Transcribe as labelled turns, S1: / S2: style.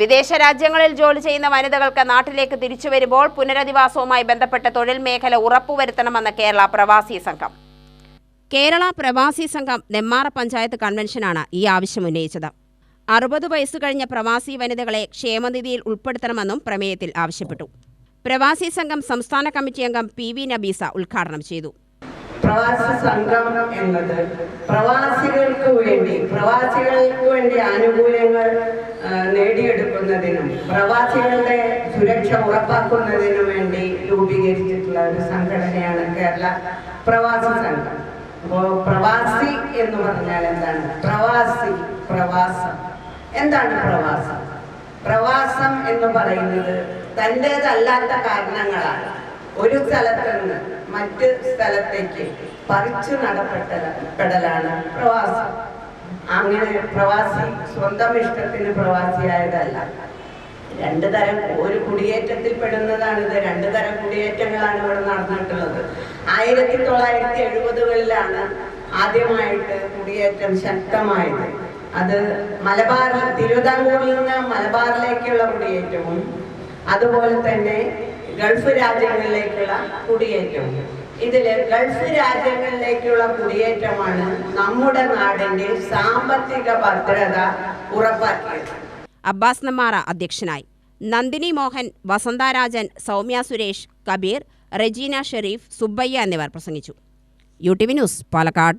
S1: വിദേശ രാജ്യങ്ങളിൽ ജോലി ചെയ്യുന്ന വനിതകൾക്ക് നാട്ടിലേക്ക് തിരിച്ചു വരുമ്പോൾ പുനരധിവാസവുമായി ബന്ധപ്പെട്ട തൊഴിൽ മേഖല ഉറപ്പുവരുത്തണമെന്ന് കേരള പ്രവാസി സംഘം. കേരള പ്രവാസി സംഘം നെമ്മാറ പഞ്ചായത്ത് കൺവെൻഷനാണ് ഈ ആവശ്യം ഉന്നയിച്ചത്. അറുപത് വയസ്സ് കഴിഞ്ഞ പ്രവാസി വനിതകളെ ക്ഷേമനിധിയിൽ ഉൾപ്പെടുത്തണമെന്നും പ്രമേയത്തിൽ ആവശ്യപ്പെട്ടു. പ്രവാസി സംഘം സംസ്ഥാന കമ്മിറ്റി അംഗം പി വി നബീസ ഉദ്ഘാടനം ചെയ്തു.
S2: പ്രവാസി സംഘം എന്നത്. പ്രവാസികൾക്ക് വേണ്ടി പ്രവാസികൾക്ക് വേണ്ടി ആനുകൂല്യങ്ങൾ നേടിയെടുക്കുന്നതിനും പ്രവാസികളുടെ സുരക്ഷ ഉറപ്പാക്കുന്നതിനു വേണ്ടി രൂപീകരിച്ചിട്ടുള്ള ഒരു സംഘടനയാണ് കേരള പ്രവാസി സംഘം. അപ്പോ പ്രവാസി എന്ന് പറഞ്ഞാൽ എന്താണ്? പ്രവാസി പ്രവാസം. എന്താണ് പ്രവാസം? പ്രവാസം എന്ന് പറയുന്നത് തന്റെതല്ലാത്ത കാരണങ്ങളാണ്. ഒരു സ്ഥലത്തു നിന്ന് മറ്റ് സ്ഥലത്തേക്ക് പറിച്ചു നടപ്പെട്ടലാണ് പ്രവാസം. അങ്ങനെ പ്രവാസി സ്വന്തം ഇഷ്ടത്തിന് പ്രവാസിയായതല്ല. രണ്ടു തരം ഒരു കുടിയേറ്റത്തിൽ പെടുന്നതാണ് ഇത് രണ്ടു തരം കുടിയേറ്റങ്ങളാണ് ഇവിടെ നടന്നിട്ടുള്ളത്. ആയിരത്തി തൊള്ളായിരത്തി എഴുപതുകളിലാണ് ആദ്യമായിട്ട് കുടിയേറ്റം ശക്തമായത്. അത് മലബാറിൽ തിരുവിതാംകൂറിൽ നിന്ന് മലബാറിലേക്കുള്ള കുടിയേറ്റവും അതുപോലെ തന്നെ ഗൾഫ് രാജ്യങ്ങളിലേക്കുള്ള കുടിയേറ്റം. ഇതിൽ ഗൾഫ് രാജ്യങ്ങളിലേക്കുള്ള കുടിയേറ്റമാണ് നമ്മുടെ നാടിന്റെ സാമ്പത്തിക ഭദ്രത ഉറപ്പാക്കിയത്.
S1: അബ്ബാസ് നമ്മാറ അധ്യക്ഷനായി. നന്ദിനി മോഹൻ വസന്താരാജൻ സൗമ്യ സുരേഷ് കബീർ റെജീന ഷെരീഫ് സുബ്ബയ്യ എന്നിവർ പ്രസംഗിച്ചു. U T V news Palakkad.